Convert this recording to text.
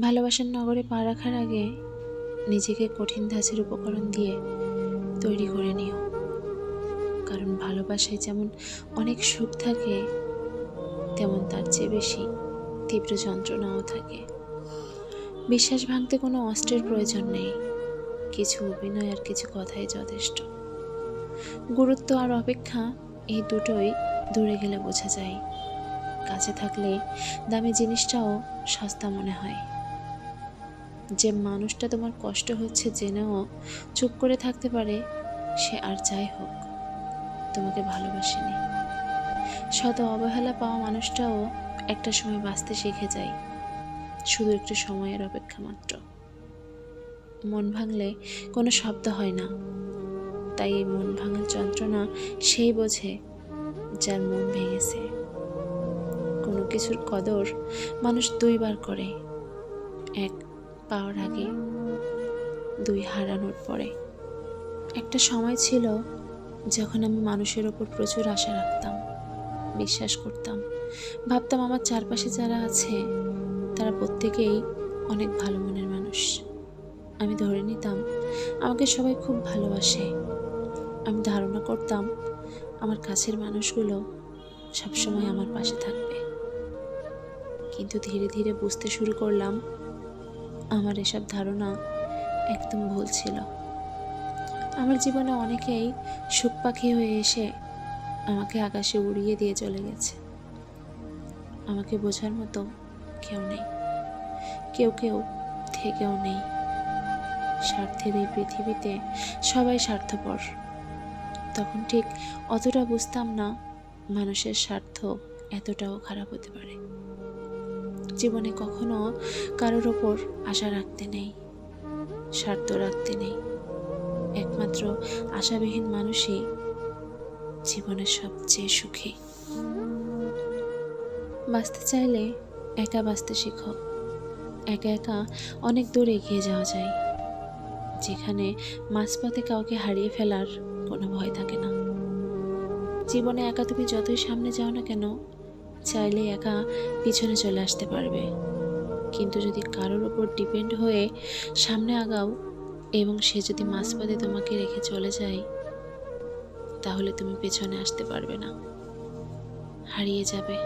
ভালোবাসার নগরে পা রাখার আগে নিজেকে কঠিন ধাঁচের উপকরণ দিয়ে তৈরি করে নিও। কারণ ভালোবাসায় যেমন অনেক সুখ থাকে, তেমন তার চেয়ে বেশি তীব্র যন্ত্রণাও থাকে। বিশ্বাস ভাঙতে কোনো অস্ত্রের প্রয়োজন নেই। কিছু অভিনয় আর কিছু কথাই যথেষ্ট। গুরুত্ব আর অপেক্ষা এই দুটোই দূরে গেলে বোঝা যায়। কাছে থাকলে দামি জিনিসটাও সস্তা মনে হয়। যে মানুষটা তোমার কষ্ট হচ্ছে জেনেও চুপ করে থাকতে পারে, সে আর যাই হোক, তোমাকে ভালোবাসেনি। শত অবহেলা পাওয়া মানুষটাও একটা সময় বাঁচতে শিখে যায়, শুধু একটু সময়ের অপেক্ষা মাত্র। মন ভাঙলে কোনো শব্দ হয় না, তাই এই মন ভাঙার যন্ত্রণা সেই বোঝে যার মন ভেঙেছে। কোনো কিছুর কদর মানুষ দুইবার করে, এক পাওয়ার আগে দুই হারানোর পরে। একটা সময় ছিল যখন আমি মানুষের ওপর প্রচুর আশা রাখতাম, বিশ্বাস করতাম। ভাবতাম আমার চারপাশে যারা আছে, তারা প্রত্যেকেই অনেক ভালো মনের মানুষ। আমি ধরে নিতাম, আমাকে সবাই খুব ভালোবাসে। আমি ধারণা করতাম, আমার কাছের মানুষগুলো সবসময় আমার পাশে থাকবে। কিন্তু ধীরে ধীরে বুঝতে শুরু করলাম আমার এসব ধারণা একদম ভুল ছিল। আমার জীবনে অনেকেই সুখ পাখি হয়ে এসে আমাকে আকাশে উড়িয়ে দিয়ে চলে গেছে। আমাকে বোঝার মতো কেউ নেই। কেউ কেউ থেকেও নেই। স্বার্থের এই পৃথিবীতে সবাই স্বার্থপর। তখন ঠিক অতটা বুঝতাম না মানুষের স্বার্থ এতটাও খারাপ হতে পারে। জীবনে কখনো কারোর ওপর আশা রাখতে নেই, স্বার্থ রাখতে নেই। একমাত্র আশাবিহীন মানুষই জীবনের সবচেয়ে সুখী। বাঁচতে চাইলে একা বাঁচতে শিখো। একা একা অনেক দূর এগিয়ে যাওয়া যায়, যেখানে মাঝপথে কাউকে হারিয়ে ফেলার কোনো ভয় থাকে না। জীবনে একা তুমি যতই সামনে যাও না কেন চাইলে একা পিছনে চলে আসতে পারবে। কিন্তু যদি কারোর ওপর ডিপেন্ড হয়ে সামনে আগাও এবং সে যদি মাঝপথে তোমাকে রেখে চলে যায়, তাহলে তুমি পেছনে আসতে পারবে না। হারিয়ে যাবে।